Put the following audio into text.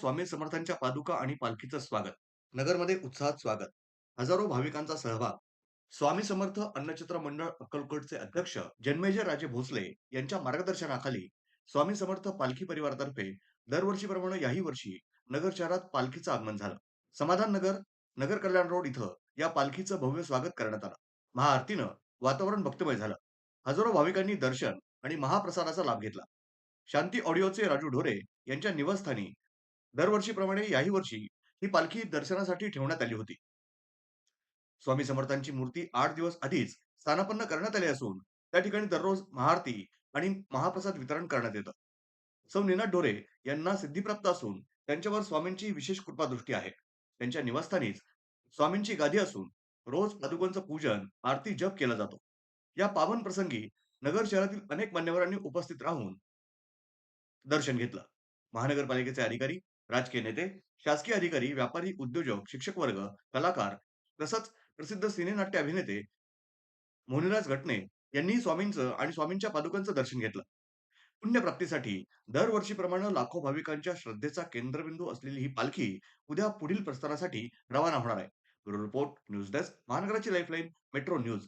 स्वामी समर्थांच्या पादुका आणि पालखीचं स्वागत. नगरमध्ये उत्साहात स्वागत. हजारो भाविकांचा सहभाग. स्वामी समर्थ अन्नचित्र मंडळ अक्कलकोटचे अध्यक्ष जन्मेजय राजे भोसले यांच्या मार्गदर्शनाखाली स्वामी समर्थ पालखी परिवारातर्फे दरवर्षीप्रमाणे याही वर्षी नगर शहरात पालखीचं आगमन झालं. समाधान नगर, नगर कल्याण रोड इथं या पालखीचं भव्य स्वागत करण्यात आलं. महाआरतीनं वातावरण भक्तमय झालं. हजारो भाविकांनी दर्शन आणि महाप्रसादाचा लाभ घेतला. शांती ऑडिओचे राजू ढोरे यांच्या निवासस्थानी दरवर्षीप्रमाणे याही वर्षी ही पालखी दर्शनासाठी ठेवण्यात आली होती. स्वामी समर्थांची मूर्ती आठ दिवस आधीच स्थानापन्न करण्यात आली असून त्या ठिकाणी दररोज महाआरती आणि महाप्रसाद वितरण करण्यात येतं. सौ निनाद ढोरे यांना सिद्धीप्राप्त असून त्यांच्यावर स्वामींची विशेष कृपादृष्टी आहे. त्यांच्या निवासस्थानीच स्वामींची गादी असून रोज पादुकांचं पूजन, आरती, जप केला जातो. या पावन प्रसंगी नगर शहरातील अनेक मान्यवरांनी उपस्थित राहून दर्शन घेतलं. महानगरपालिकेचे अधिकारी, राजकीय नेते, शासकीय अधिकारी, व्यापारी, उद्योजक, शिक्षक वर्ग, कलाकार तसंच प्रसिद्ध सिनेनाट्य अभिनेते मोनीराज घटने यांनी स्वामींचं आणि स्वामींच्या पादुकांचं दर्शन घेतलं. पुण्यप्राप्तीसाठी दरवर्षीप्रमाणे लाखो भाविकांच्या श्रद्धेचा केंद्रबिंदू असलेली ही पालखी उद्या पुढील प्रस्थानासाठी रवाना होणार आहे. ब्युरो रिपोर्ट, न्यूज डेस्क, महानगराची लाईफलाईन, मेट्रो न्यूज